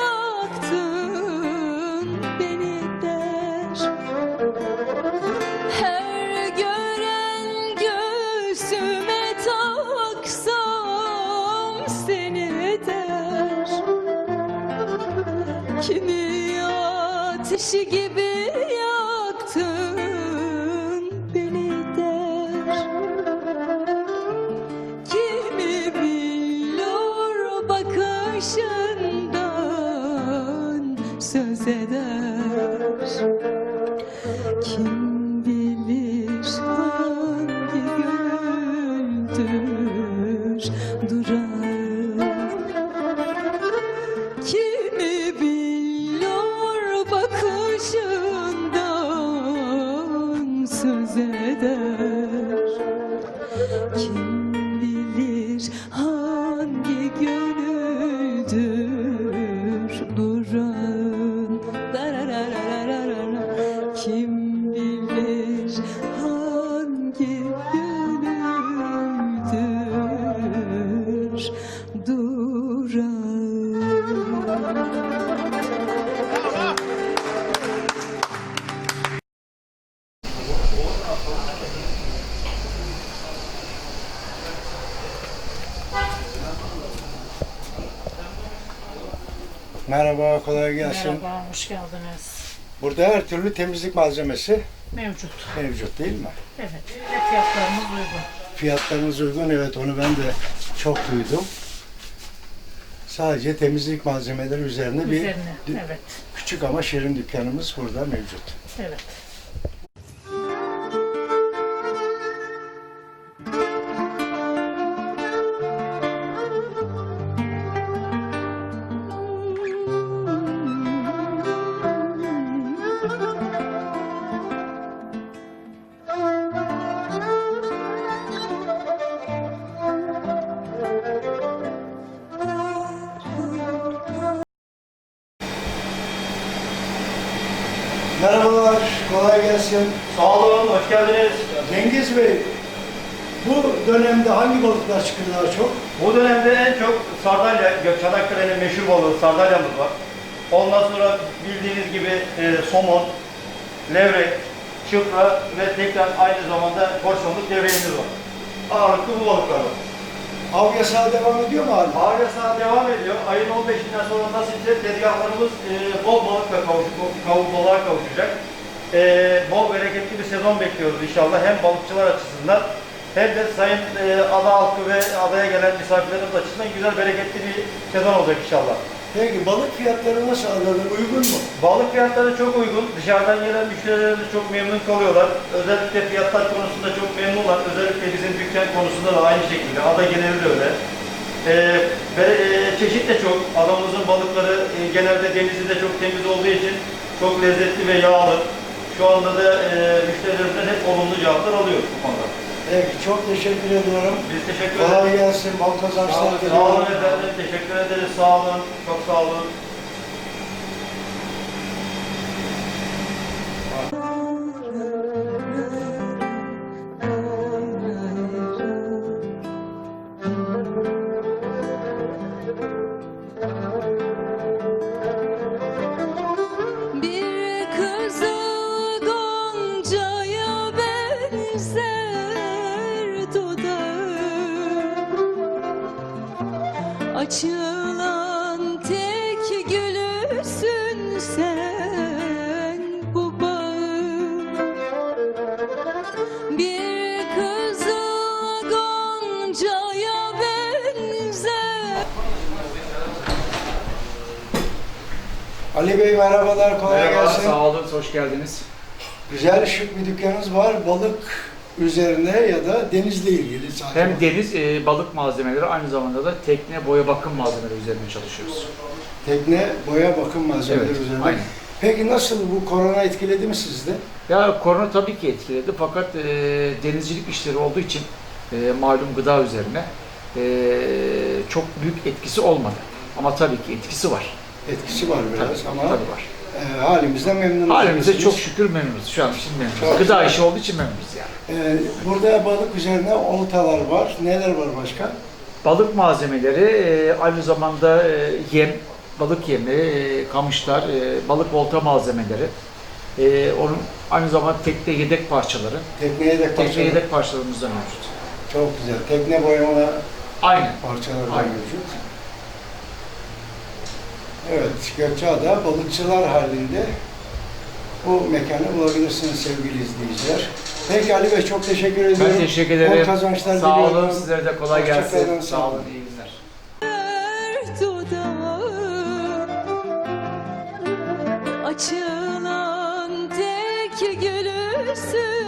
yaktın beni der. Her gören göğsüme taksam seni der. Kimi ateşi gibi yaktın söz eder. Kim Merhaba, kolay gelsin. Merhaba, hoş geldiniz. Burada her türlü temizlik malzemesi Mevcut. mevcut değil mi? Evet, ve fiyatlarımız uygun. Fiyatlarınız uygun, evet onu ben de çok duydum. Sadece temizlik malzemeleri üzerine bir Üzerine, dü- evet, küçük ama şirin dükkanımız burada mevcut. evet. Merhabalar, kolay gelsin. Sağ olun, hoş geldiniz. Cengiz Bey, bu dönemde hangi balıklar çıkıyor daha çok? Bu dönemde en çok sardalya, Çanakkale'nin meşhur balığı sardalyamız var. Ondan sonra bildiğiniz gibi e, somon, levrek, çıpra ve tekrar aynı zamanda porsiyonluk levreğimiz var. Ağırlıklı bu balıklar var. Av yasağı devam ediyor mu hala? Ağır yasağı devam ediyor. Ayın 15'inden sonra nasipse tezgahlarımız e, bol balıkla kavuşup, kavuk balığa kavuşacak. e, bol bereketli bir sezon bekliyoruz inşallah. Hem balıkçılar açısından hem de sayın e, ada halkı ve adaya gelen misafirlerimiz açısından güzel bereketli bir sezon olacak inşallah. Peki balık fiyatları nasıl adada uygun mu? Balık fiyatları çok uygun. Dışarıdan gelen müşterilerimiz çok memnun kalıyorlar. Özellikle fiyatlar konusunda çok memnunlar. Özellikle bizim dükkan konusunda da aynı şekilde. Ada geneli de öyle. Ee, e, çeşit de çok. Adamımızın balıkları e, genelde denizi de çok temiz olduğu için çok lezzetli ve yağlı. Şu anda da e, müşterilerimizden hep olumlu cevaplar alıyoruz bu konuda. Peki çok teşekkür ediyorum. Biz teşekkür ederiz. Kolay gelsin, bol kazançlar olun, sağ olun diliyorum. efendim. Teşekkür ederiz. Sağ olun. Çok sağ olun. Ali Bey merhabalar, kolay Merhaba, gelsin. sağ olun, hoş geldiniz. Güzel şık bir dükkanınız var. Balık üzerine ya da denizle ilgili sadece. Hem deniz e, balık malzemeleri aynı zamanda da tekne boya bakım malzemeleri üzerine çalışıyoruz. Tekne, boya, bakım malzemeleri Evet, üzerine. aynen. Peki nasıl bu korona etkiledi mi sizde? Ya korona tabii ki etkiledi fakat e, denizcilik işleri olduğu için e, malum gıda üzerine e, çok büyük etkisi olmadı. Ama tabii ki etkisi var. Etkisi var biraz Tabii, ama tabii var. e, halimizden memnunuz. Halimize çok şükür memnunuz. Şu an için memnunuz. Çok gıda güzel. işi olduğu için memnunuz yani. E, burada balık üzerine oltalar var. Neler var başka? Balık malzemeleri e, aynı zamanda e, yem, balık yemi, e, kamışlar, e, balık olta malzemeleri. E, onun aynı zamanda tekne yedek parçaları. Tekneye de Tekne parçalar. yedek parçalarımız da mevcut. Çok güzel. Tekne boyamalı Aynen. parçalar da Aynen. mevcut. Evet, Gökçeada balıkçılar halinde bu mekanı bulabilirsiniz sevgili izleyiciler. Peki Ali Bey çok teşekkür ediyorum. Ben teşekkür Bol ederim. kazançlar Sağ olun. diliyorum. Sizlere de kolay gelsin. Sağ olun. iyi günler. Açılan tek gülüsün